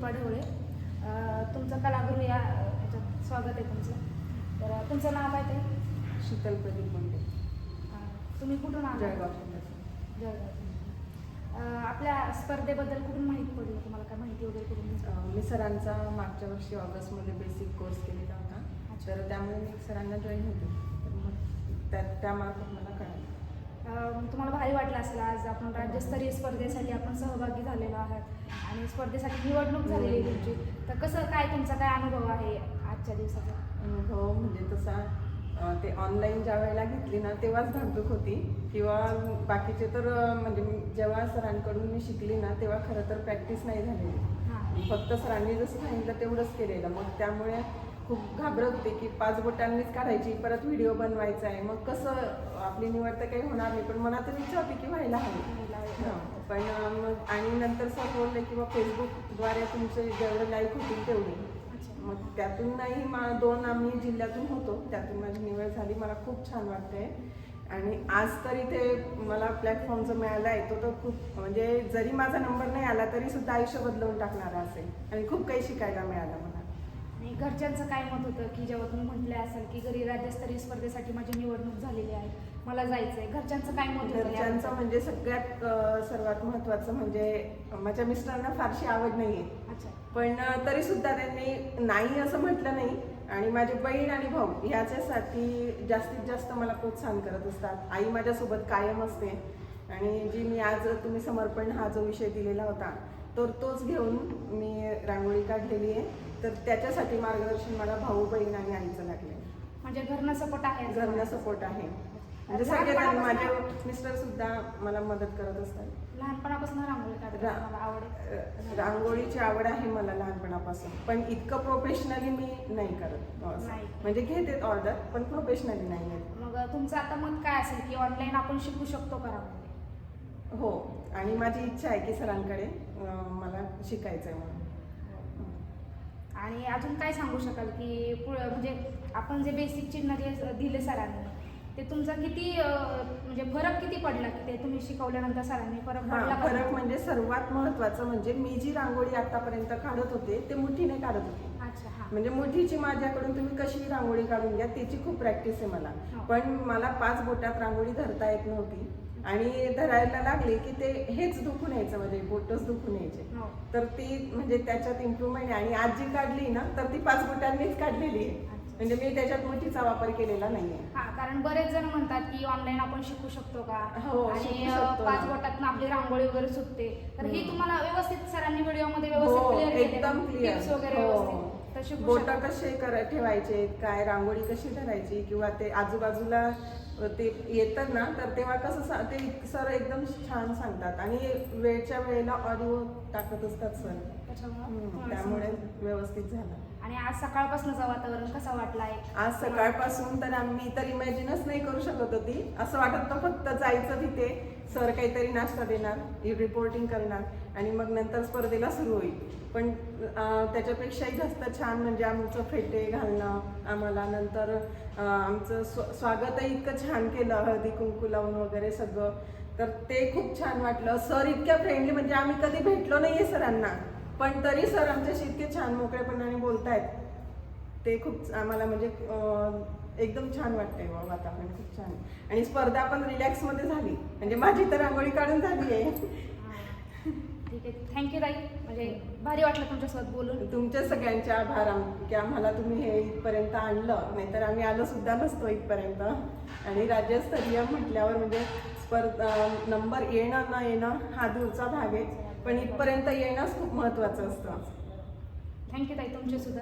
दीपा ढवळे तुमचं कलागुरू या ह्याच्यात स्वागत आहे तुमचं. तर तुमचं नाव काय ते शीतल प्रदीप मुंडे तुम्ही कुठून आला जळगाव. जळगाव आपल्या स्पर्धेबद्दल कुठून माहिती पडलं? तुम्हाला काय माहिती वगैरे कुठून मी सरांचा मागच्या वर्षी ऑगस्टमध्ये बेसिक कोर्स केलेला होता. तर त्यामुळे मी सरांना जॉईन होते. तर मग त्या त्यामार्फत मला असेल आज आपण राज्यस्तरीय स्पर्धेसाठी आपण सहभागी झालेलो आहात आणि स्पर्धेसाठी निवडणूक झालेली आहे तुमची. तर कसं काय तुमचा काय अनुभव आहे आजच्या दिवसाचा? अनुभव म्हणजे तसा ते ऑनलाईन ज्या वेळेला घेतली ना तेव्हाच धाकधूक होती. किंवा बाकीचे तर म्हणजे मी जेव्हा सरांकडून मी शिकली ना तेव्हा खरं तर प्रॅक्टिस नाही झालेली. फक्त सरांनी जसं सांगितलं तेवढंच केलेलं. मग त्यामुळे खूप घाबरत होते की पाच बोटांनीच काढायची परत व्हिडिओ बनवायचा आहे. मग कसं आपली निवड तर काही होणार नाही पण मनात इच्छा होती की व्हायला हवी. पण मग आणि नंतर सर बोलले की बा फेसबुकद्वारे तुमचे जेवढे लाईक होतील तेवढे. अच्छा. मग त्यातून नाही मा दोन आम्ही जिल्ह्यातून होतो. त्यातून माझी निवड झाली. मला खूप छान वाटतंय. आणि आज तर इथे मला प्लॅटफॉर्म जो मिळाला आहे. तो तर खूप म्हणजे जरी माझा नंबर नाही आला तरी सुद्धा आयुष्य बदलवून टाकणारा असेल. आणि खूप काही शिकायला मिळालं मला. आणि घरच्यांचं काय मत होतं की जेव्हा तुम्ही म्हटले असाल की घरी राज्यस्तरीय स्पर्धेसाठी माझी निवडणूक झालेली आहे मला जायचंय. घरच्यांचं काय मत होतं घरच्यांचं? म्हणजे सगळ्यात सर्वात महत्त्वाचं म्हणजे माझ्या मिस्टरांना फारशी आवड नाही आहे अच्छा. पण तरी सुद्धा त्यांनी नाही असं म्हटलं नाही. आणि माझी बहीण आणि भाऊ ह्याच्यासाठी जास्तीत जास्त मला प्रोत्साहन करत असतात. आई माझ्यासोबत कायम असते. आणि जी मी आज तुम्ही समर्पण हा जो विषय दिलेला होता तर तोच घेऊन मी रांगोळी काढलेली आहे. तर त्याच्यासाठी मार्गदर्शन मला भाऊ बहीण आणि आईचं लागले म्हणजे घरनं सपोर्ट आहे घरनं सपोर्ट आहे. म्हणजे सगळे माझे मिस्टर सुद्धा मला मदत करत असतात. लहानपणापासून रांगोळी रा- आवड आहे. अ, रांगोळीची आवड आहे मला लहानपणापासून. पण इतकं प्रोफेशनली मी नाही करत असं. नाही. म्हणजे घेते ऑर्डर पण प्रोफेशनली नाही आहे. मग तुमचं आता मत काय असेल की ऑनलाईन आपण शिकू शकतो का रांगोळी? हो. आणि माझी इच्छा आहे की सरांकडे अ, मला शिकायचं आहे म्हणून. आणि अजून काय सांगू शकाल की पुढं म्हणजे आपण जे बेसिक चिन्ह जे दिले सरांनी ते तुमचा किती म्हणजे फरक किती पडला की ते तुम्ही शिकवल्यानंतर सरांनी फरक पडला? फरक म्हणजे सर्वात महत्वाचं म्हणजे मी जी रांगोळी आतापर्यंत काढत होते ते मुठीने काढत होते म्हणजे मुठीची माझ्याकडून तुम्ही कशी रांगोळी काढून घ्या त्याची खूप प्रॅक्टिस आहे मला हो. पण मला पाच बोटात रांगोळी धरता येत नव्हती आणि धरायला लागली की ते हेच दुखून यायचं म्हणजे बोटच दुखून यायचे. हो. तर ती म्हणजे त्याच्यात इम्प्रूव्हमेंट आहे. आणि आज जी काढली ना तर ती पाच बोटांनीच काढलेली आहे. म्हणजे मी त्याच्यात मुठीचा वापर केलेला नाहीये. हा कारण बरेच जण म्हणतात की ऑनलाईन आपण शिकू शकतो का? हो, आणि पाच. बोटात आपली रांगोळी वगैरे सुटते. तर ही. तुम्हाला व्यवस्थित सरांनी व्हिडिओमध्ये हो व्यवस्थित क्लिअर एकदम क्लिअर वगैरे व्यवस्थित. तर शिकू बोट. कसे ठेवायचे काय रांगोळी कशी धरायची? किंवा ते आजूबाजूला ते येतात ना तर तेव्हा कसं सा- ते सर एकदम छान सांगतात. आणि वेळच्या वेळेला ऑडिओ टाकत असतात सर त्याच्यामुळं त्यामुळे. व्यवस्थित झालं. आणि आज सकाळपासूनचं वातावरण कसं वाटलं आहे? आज सकाळपासून तर आम्ही तर इमॅजिनच नाही करू शकत होती. असं वाटत होतं फक्त जायचं तिथे. सर काहीतरी नाश्ता देणार रिपोर्टिंग करणार आणि मग नंतर स्पर्धेला सुरू होईल. पण त्याच्यापेक्षाही जास्त छान म्हणजे आमचं फेटे घालणं आम्हाला नंतर आमचं स्व स्वागतही इतकं छान केलं हळदी कुंकू लावून वगैरे सगळं. तर ते खूप छान वाटलं. सर इतक्या फ्रेंडली म्हणजे आम्ही कधी भेटलो नाहीये सरांना पण तरी सर आमच्याशी इतके छान मोकळेपणाने बोलतायत. ते खूप आम्हाला म्हणजे एकदम छान वाटतंय बा वातावरण खूप छान. आणि स्पर्धा पण रिलॅक्समध्ये झाली. म्हणजे माझी तर रांगोळी काढून झाली आहे हा. ठीक आहे. थँक्यू ताई. म्हणजे भारी वाटलं तुमच्यासोबत बोलून. तुमच्या सगळ्यांचे आभार. आम- की आम्हाला तुम्ही हे इथपर्यंत आणलं. नाहीतर आम्ही आलो सुद्धा नसतो इथपर्यंत. आणि राज्यस्तरीय म्हटल्यावर म्हणजे स्पर्धा नंबर येणं न येणं हा दूरचा भाग आहे. पण इथपर्यंत येणंच खूप महत्वाचं असतं. थँक्यू ताई तुमचे सुद्धा.